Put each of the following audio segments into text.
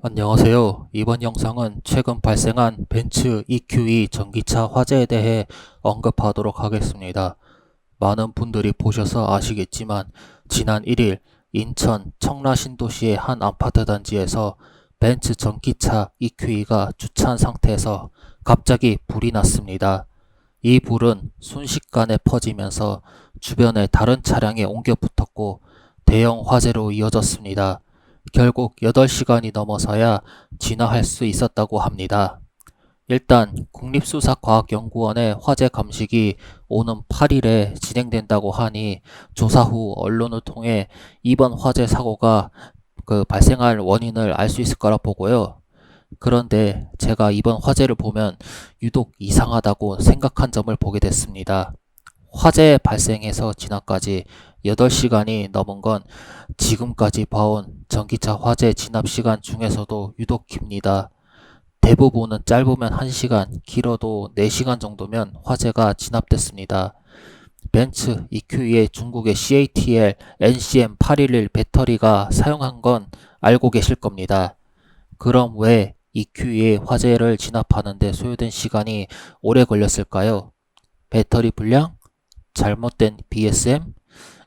안녕하세요. 이번 영상은 최근 발생한 벤츠 EQE 전기차 화재에 대해 언급하도록 하겠습니다. 많은 분들이 보셔서 아시겠지만 지난 1일 인천 청라신도시의 한 아파트 단지에서 벤츠 전기차 EQE가 주차한 상태에서 갑자기 불이 났습니다. 이 불은 순식간에 퍼지면서 주변의 다른 차량에 옮겨 붙었고 대형 화재로 이어졌습니다. 결국 8시간이 넘어서야 진화할 수 있었다고 합니다. 일단 국립수사과학연구원의 화재 감식이 오는 8일에 진행된다고 하니 조사 후 언론을 통해 이번 화재 사고가 그 발생할 원인을 알 수 있을 거라 보고요. 그런데 제가 이번 화재를 보면 유독 이상하다고 생각한 점을 보게 됐습니다. 화재 발생에서 진화까지 8시간이 넘은 건 지금까지 봐온 전기차 화재 진압 시간 중에서도 유독 깁니다. 대부분은 짧으면 1시간, 길어도 4시간 정도면 화재가 진압됐습니다. 벤츠 EQE의 중국의 CATL NCM811 배터리가 사용한 건 알고 계실 겁니다. 그럼 왜 EQE의 화재를 진압하는데 소요된 시간이 오래 걸렸을까요? 배터리 불량? 잘못된 BSM?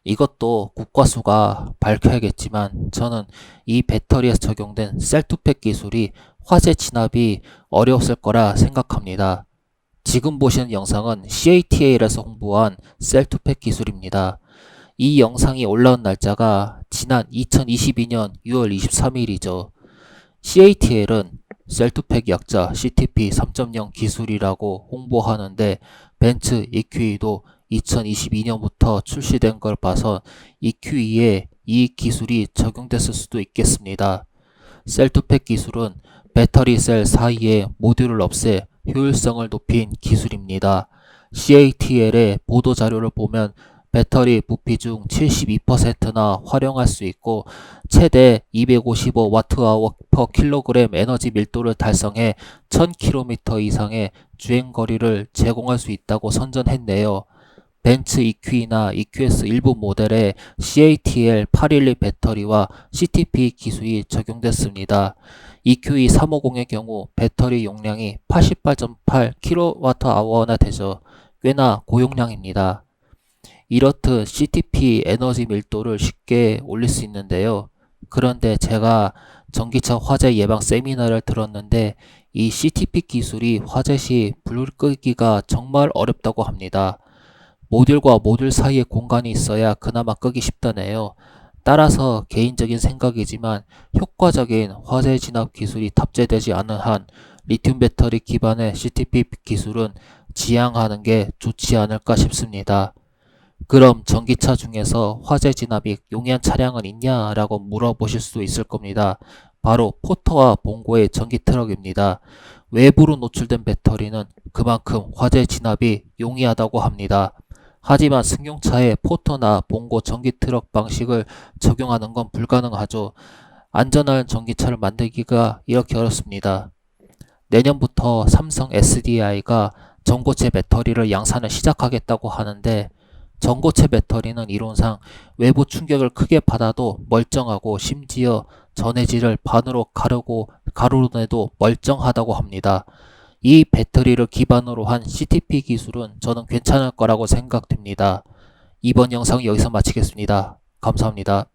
이것도 국과수가 밝혀야겠지만 저는 이 배터리에 적용된 셀투팩 기술이 화재 진압이 어려웠을 거라 생각합니다. 지금 보시는 영상은 CATL에서 홍보한 셀투팩 기술입니다. 이 영상이 올라온 날짜가 지난 2022년 6월 23일이죠. CATL은 셀투팩 약자 CTP 3.0 기술이라고 홍보하는데 벤츠 EQE도 2022년부터 출시된 걸 봐서 EQE에 이 기술이 적용됐을 수도 있겠습니다. 셀투팩 기술은 배터리 셀 사이에 모듈을 없애 효율성을 높인 기술입니다. CATL의 보도 자료를 보면 배터리 부피 중 72%나 활용할 수 있고 최대 255Wh per kg 에너지 밀도를 달성해 1000km 이상의 주행 거리를 제공할 수 있다고 선전했네요. 벤츠 EQ나 EQS 일부 모델에 CATL 812 배터리와 CTP 기술이 적용됐습니다. EQE 350의 경우 배터리 용량이 88.8 kWh나 되죠. 꽤나 고용량입니다. 이렇듯 CTP 에너지 밀도를 쉽게 올릴 수 있는데요. 그런데 제가 전기차 화재 예방 세미나를 들었는데 이 CTP 기술이 화재 시 불을 끄기가 정말 어렵다고 합니다. 모듈과 모듈 사이에 공간이 있어야 그나마 끄기 쉽다네요. 따라서 개인적인 생각이지만 효과적인 화재 진압 기술이 탑재되지 않은 한 리튬 배터리 기반의 CTP 기술은 지양하는 게 좋지 않을까 싶습니다. 그럼 전기차 중에서 화재 진압이 용이한 차량은 있냐 라고 물어보실 수도 있을 겁니다. 바로 포터와 봉고의 전기 트럭입니다. 외부로 노출된 배터리는 그만큼 화재 진압이 용이하다고 합니다. 하지만 승용차에 포터나 봉고 전기 트럭 방식을 적용하는 건 불가능하죠. 안전한 전기차를 만들기가 이렇게 어렵습니다. 내년부터 삼성 SDI가 전고체 배터리를 양산을 시작하겠다고 하는데 전고체 배터리는 이론상 외부 충격을 크게 받아도 멀쩡하고 심지어 전해질을 반으로 가르고 가루내도 멀쩡하다고 합니다. 이 배터리를 기반으로 한 CTP 기술은 저는 괜찮을 거라고 생각됩니다. 이번 영상 여기서 마치겠습니다. 감사합니다.